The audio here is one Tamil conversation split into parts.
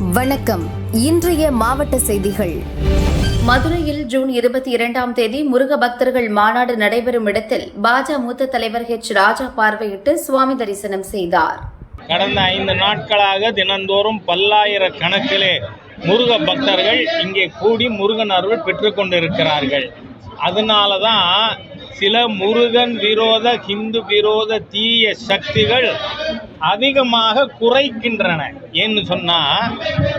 வணக்கம். இன்றைய மாவட்ட செய்திகள். மதுரையில் ஜூன் இருபத்தி இரண்டாம் தேதி முருக பக்தர்கள் மாநாடு நடைபெறும் இடத்தில் பாஜ மூத்த தலைவர் ஹெச் ராஜா பார்வையிட்டு சுவாமி தரிசனம் செய்தார். கடந்த ஐந்து நாட்களாக தினந்தோறும் பல்லாயிரக்கணக்கிலே முருக பக்தர்கள் இங்கே கூடி முருகன் அருள் பெற்றுக்கொண்டிருக்கிறார்கள் அதனால தான் சில முருகன் விரோத ஹிந்து விரோத தீய சக்திகள் அதிகமாக குறைக்கின்றன. ஏன்னு சொன்னால்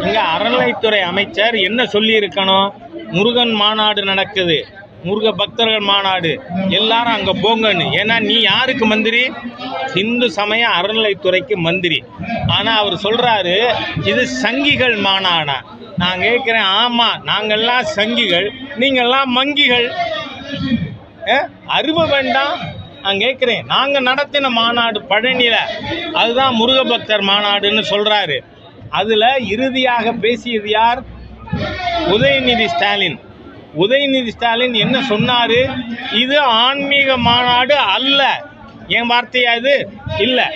இங்கே அறநிலைத்துறை அமைச்சர் என்ன சொல்லியிருக்கணும்? முருகன் மாநாடு நடக்குது. முருக பக்தர்கள் மாநாடு. எல்லாரும் அங்கே போங்கன்னு. ஏன்னா நீ யாருக்கு மந்திரி? இந்து சமய அறநிலைத்துறைக்கு மந்திரி. ஆனால் அவர் சொல்கிறாரு இது சங்கிகள் மாநாடா. நான் கேட்குறேன் ஆமாம் நாங்கள்லாம் சங்கிகள் நீங்கள்லாம் மங்கிகள். அருவ வேண்டாம். நான் கேட்குறேன் நாங்கள் நடத்தின மாநாடு பழனியில் அதுதான் முருகபக்தர் மாநாடுன்னு சொல்கிறாரு அதில் இறுதியாக பேசியது யார்? உதயநிதி ஸ்டாலின். உதயநிதி ஸ்டாலின் என்ன சொன்னார்? இது ஆன்மீக மாநாடு அல்ல. என் வார்த்தையா இது? இல்லை.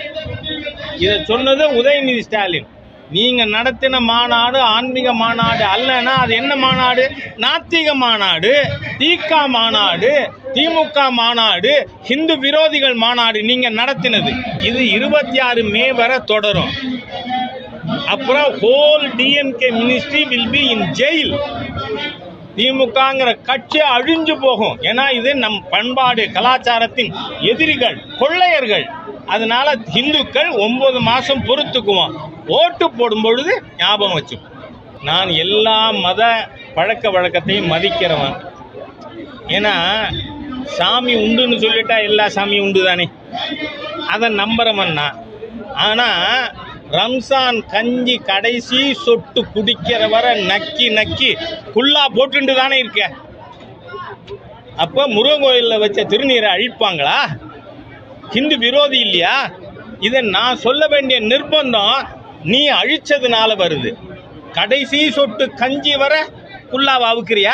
இதை சொன்னது உதயநிதி ஸ்டாலின். நீங்கள் நடத்தின மாநாடு ஆன்மீக மாநாடு அல்லனா அது என்ன மாநாடு? நாத்திக மாநாடு தீகா மாநாடு திமுக மாநாடு ஹிந்து விரோதிகள் மாநாடு நீங்கள் நடத்தினது. இது இருபத்தி ஆறு மே வரை தொடரும். அப்புறம் whole DMK ministry will be in jail திமுகங்கிற கட்சி அழிஞ்சு போகும். ஏன்னா இது நம் பண்பாடு கலாச்சாரத்தின் எதிரிகள் கொள்ளையர்கள். அதனால இந்துக்கள் ஒன்பது மாசம் பொறுத்துக்குவோம். ஓட்டு போடும் பொழுது ஞாபகம் வச்சு நான் எல்லா மத பழக்க வழக்கத்தையும் மதிக்கிறவன். ஏன்னா சாமி உண்டுன்னு சொல்லிட்டா எல்லா சாமியும் உண்டு தானே? அதை நம்புறவன் நான். ஆனால் ரம்சான் கஞ்சி கடைசி சொட்டு குடிக்கிற வரை நக்கி நக்கி ஃபுல்லாக போட்டுண்டு தானே இருக்க? அப்போ முருகன் கோயிலில் வச்ச திருநீரை அழிப்பாங்களா? ஹிந்து விரோதி இல்லையா? இதை நான் சொல்ல வேண்டிய நிர்பந்தம் நீ அழிச்சதுனால வருது. கடைசி சொட்டு கஞ்சி வர குல்லாவை அவுக்கிறியா?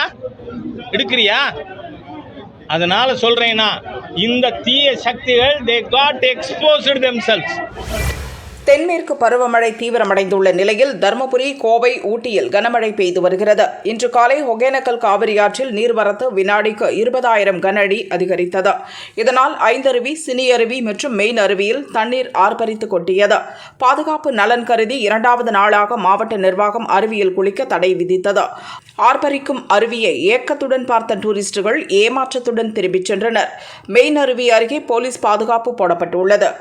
எடுக்கிறியா? அதனால சொல்றேன்னா இந்த தீய சக்திகள் தே காட் எக்ஸ்போஸ்டு தெம்செல்ஸ் தென்மேற்கு பருவமழை தீவிரமடைந்துள்ள நிலையில் தருமபுரி கோவை ஊட்டியில் கனமழை பெய்து வருகிறது. இன்று காலை ஒகேனக்கல் காவிரி ஆற்றில் நீர்வரத்து வினாடிக்கு இருபதாயிரம் கன அடி அதிகரித்தது. இதனால் ஐந்தருவி சினி அருவி மற்றும் மெயின் அருவியில் தண்ணீர் ஆர்ப்பரித்து கொட்டியது. பாதுகாப்பு நலன் கருதி இரண்டாவது நாளாக மாவட்ட நிர்வாகம் அருவியில் குளிக்க தடை விதித்தது. ஆர்ப்பரிக்கும் அருவியை ஏக்கத்துடன் பார்த்த டூரிஸ்டுகள் ஏமாற்றத்துடன் திரும்பிச் சென்றனர். மெயின் அருவி அருகே போலீஸ் பாதுகாப்பு போடப்பட்டுள்ளது.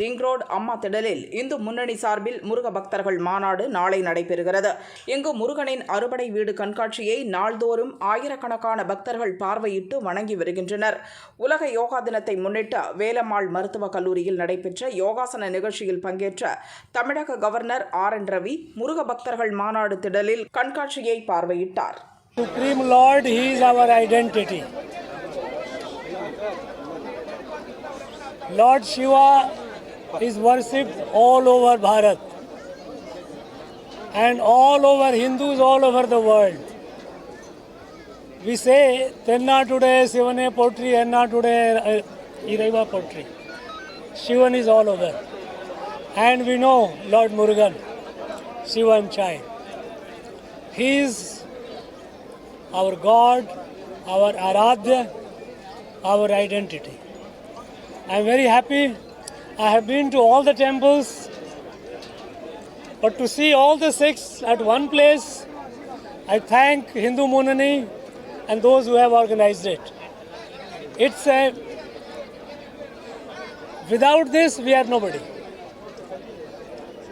ரிங் ரோடு அம்மா திடலில் இந்து முன்னணி சார்பில் முருக பக்தர்கள் மாநாடு நாளை நடைபெறுகிறது. இங்கு முருகனின் அறுபடை வீடு கண்காட்சியை நாள்தோறும் ஆயிரக்கணக்கான பக்தர்கள் பார்வையிட்டு வணங்கி வருகின்றனர். உலக யோகா தினத்தை முன்னிட்டு வேலம்மாள் மருத்துவக் கல்லூரியில் நடைபெற்ற யோகாசன நிகழ்ச்சியில் பங்கேற்ற தமிழக governor R N Ravi Muruga பக்தர்கள் மாநாடு திடலில் கண்காட்சியை பார்வையிட்டார். Supreme Lord, He is our identity. Lord Shiva is worshipped all over Bharat and all over Hindus all over the world. We say, Tenna today, Sivane potri, Enna today, uh, Iraiva potri. Shivan is all over. And we know Lord Murugan, Shivan child. He is our God, our Aradhya, our identity. I am very happy. I have been to all the temples, but to see all the six at one place, I thank Hindu Munani and those who have organized it. It's a without this we are nobody.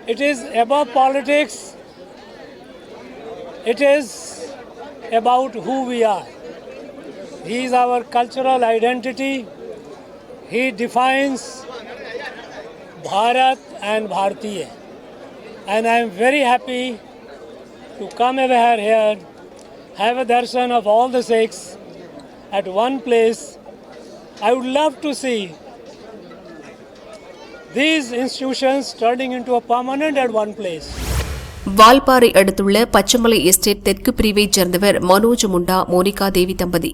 It is above politics. It is about who we are. He is our cultural identity. He defines Bharat and Bhartiya. And I am very happy to come over here, have a darshan of all the Sikhs at one place. I would love to see these institutions turning into a permanent at one place. Valparai அடுத்துள்ள பச்சமலை எஸ்டேட் தெற்கு பிரிவைச் சேர்ந்தவர் மனோஜ் முண்டா மோனிகா தேவி தம்பதி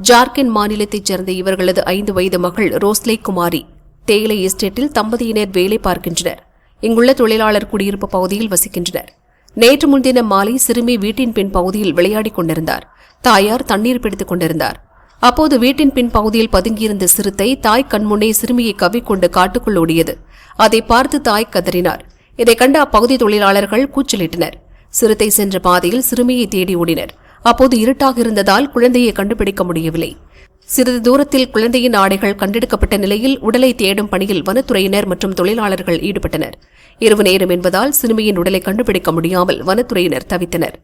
ஜார்க்கண்ட் மாநிலத்தைச் சேர்ந்த இவர்களது ஐந்து வயது மகள் ரோஸ்லே குமாரி தேயிலை எஸ்டேட்டில் தம்பதியினர் வேலை பார்க்கின்றனர். இங்குள்ள தொழிலாளர் குடியிருப்பு பகுதியில் வசிக்கின்றனர். நேற்று முன்தினம் மாலை சிறுமி வீட்டின் பின் பகுதியில் விளையாடிக் கொண்டிருந்தார். தாயார் தண்ணீர் பிடித்துக் கொண்டிருந்தார். அப்போது வீட்டின் பின் பகுதியில் பதுங்கியிருந்த சிறுத்தை தாய் கண்முன்னே சிறுமியை கவ்விக்கொண்டு காட்டுக்குள் ஓடியது. அதை பார்த்து தாய் கதறினார். இதைக் கண்ட அப்பகுதி தொழிலாளர்கள் கூச்சலிட்டனர். சிறுத்தை சென்ற பாதையில் சிறுமியை தேடி ஓடினர். அப்போது இருட்டாக இருந்ததால் குழந்தையை கண்டுபிடிக்க முடியவில்லை. சிறிது தூரத்தில் குழந்தையின் ஆடைகள் கண்டெடுக்கப்பட்ட நிலையில் உடலை தேடும் பணியில் வனத்துறையினர் மற்றும் தொழிலாளர்கள் ஈடுபட்டனர். இரவு நேரம் என்பதால் சிறுமியின் உடலை கண்டுபிடிக்க முடியாமல் வனத்துறையினர் தவித்தனர்.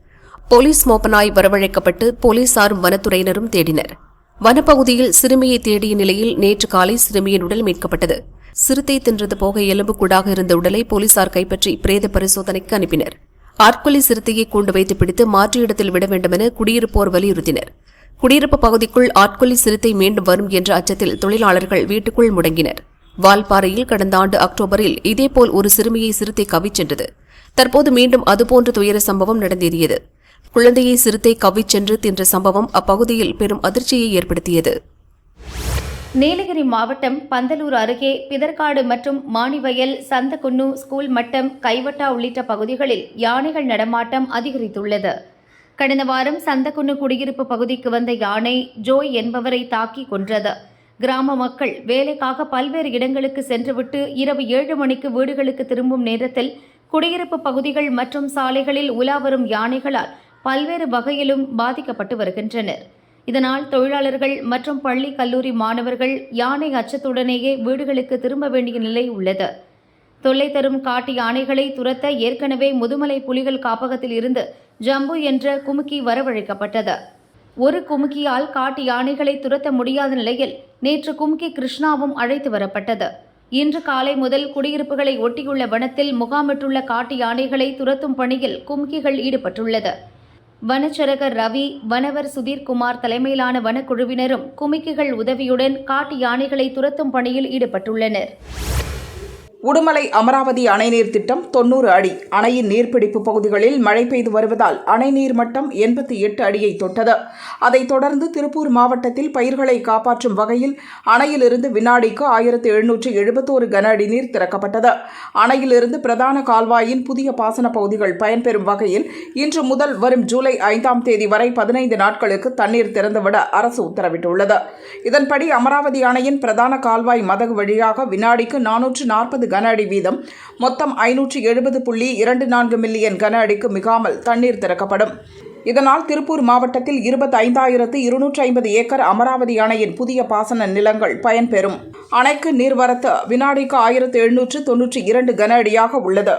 போலீஸ் மோப்பனாய் வரவழைக்கப்பட்டு போலீசாரும் வனத்துறையினரும் தேடினர். வனப்பகுதியில் சிறுமியை தேடிய நிலையில் நேற்று காலை சிறுமியின் உடல் மீட்கப்பட்டது. சிறுத்தை தின்றது போக எலும்பு கூடாக இருந்த உடலை போலீசார் கைப்பற்றி பிரேத பரிசோதனைக்கு அனுப்பினர். ஆட்கொலை சிறுத்தையை கூண்டு வைத்து பிடித்து மாற்று இடத்தில் விட வேண்டுமென குடியிருப்போர் வலியுறுத்தினர். குடியிருப்பு பகுதிக்குள் ஆட்கொல்லி சிறுத்தை மீண்டும் வரும் என்ற அச்சத்தில் தொழிலாளர்கள் வீட்டுக்குள் முடங்கினர். வால்பாறையில் கடந்த ஆண்டு அக்டோபரில் இதேபோல் ஒரு சிறுமியை சிறுத்தை கவிச் சென்றது. தற்போது மீண்டும் அதுபோன்ற துயர சம்பவம் நடந்தேறியது. குழந்தையை சிறுத்தை கவிச் சென்று தின்ற சம்பவம் அப்பகுதியில் பெரும் அதிர்ச்சியை ஏற்படுத்தியது. நீலகிரி மாவட்டம் பந்தலூர் அருகே பிதற்காடு மற்றும் மாணிவயல் சந்தகுன்னு ஸ்கூல் மட்டம் கைவட்டா உள்ளிட்ட பகுதிகளில் யானைகள் நடமாட்டம் அதிகரித்துள்ளது. கடந்த வாரம் சந்தகுன்னு குடியிருப்பு பகுதிக்கு வந்த யானை ஜோய் என்பவரை தாக்கி கொன்றது. கிராம மக்கள் வேலைக்காக பல்வேறு இடங்களுக்கு சென்றுவிட்டு இரவு ஏழு மணிக்கு வீடுகளுக்கு திரும்பும் நேரத்தில் குடியிருப்பு பகுதிகள் மற்றும் சாலைகளில் உலா வரும் யானைகளால் பல்வேறு வகையிலும் பாதிக்கப்பட்டு வருகின்றனர். இதனால் தொழிலாளர்கள் மற்றும் பள்ளி கல்லூரி மாணவர்கள் யானை அச்சத்துடனேயே வீடுகளுக்கு திரும்ப வேண்டிய நிலை உள்ளது. தொல்லை தரும் காட்டு யானைகளை துரத்த ஏற்கனவே முதுமலை புலிகள் காப்பகத்தில் இருந்து ஜம்பு என்ற குமுக்கி வரவழைக்கப்பட்டது. ஒரு குமுக்கியால் காட்டு யானைகளை துரத்த முடியாத நிலையில் நேற்று கும்கி கிருஷ்ணாவும் அழைத்து வரப்பட்டது. இன்று காலை முதல் குடியிருப்புகளை ஒட்டியுள்ள வனத்தில் முகாமிட்டுள்ள காட்டு யானைகளை துரத்தும் பணியில் கும்கிகள் ஈடுபட்டுள்ளது. வனச்சரகர் ரவி வனவர் சுதீர்குமார் தலைமையிலான வனக்குழுவினரும் குமிக்கிகள் உதவியுடன் காட்டு யானைகளை துரத்தும் பணியில் ஈடுபட்டுள்ளனர். உடுமலை அமராவதி அணைநீர் திட்டம் தொன்னூறு அடி. அணையின் நீர்பிடிப்பு பகுதிகளில் மழை பெய்து வருவதால் அணை நீர் மட்டம் எண்பத்தி எட்டு அடியை தொட்டது. அதைத் தொடர்ந்து திருப்பூர் மாவட்டத்தில் பயிர்களை காப்பாற்றும் வகையில் அணையிலிருந்து வினாடிக்கு ஆயிரத்து எழுநூற்று எழுபத்தோரு கன அடி நீர் திறக்கப்பட்டது. அணையிலிருந்து பிரதான கால்வாயின் புதிய பாசன பகுதிகள் பயன்பெறும் வகையில் இன்று முதல் வரும் ஜூலை ஐந்தாம் தேதி வரை பதினைந்து நாட்களுக்கு தண்ணீர் திறந்துவிட அரசு உத்தரவிட்டுள்ளது. இதன்படி அமராவதி அணையின் பிரதான கால்வாய் மதகு வழியாக வினாடிக்கு நானூற்று நாற்பது கன அடி வீதம் மொத்தம் ஐநூற்றி எழுபது புள்ளி இரண்டு நான்கு மில்லியன் கன அடிக்கு மிகாமல் தண்ணீர் திறக்கப்படும். இதனால் திருப்பூர் மாவட்டத்தில் இருபத்தி ஐந்தாயிரத்து இருநூற்றி ஐம்பது ஏக்கர் அமராவதி அணையின் புதிய பாசன நிலங்கள் பயன்பெறும். அணைக்கு நீர்வரத்து வினாடிக்கு ஆயிரத்து எழுநூற்று தொன்னூற்றி இரண்டு கன அடியாக உள்ளது.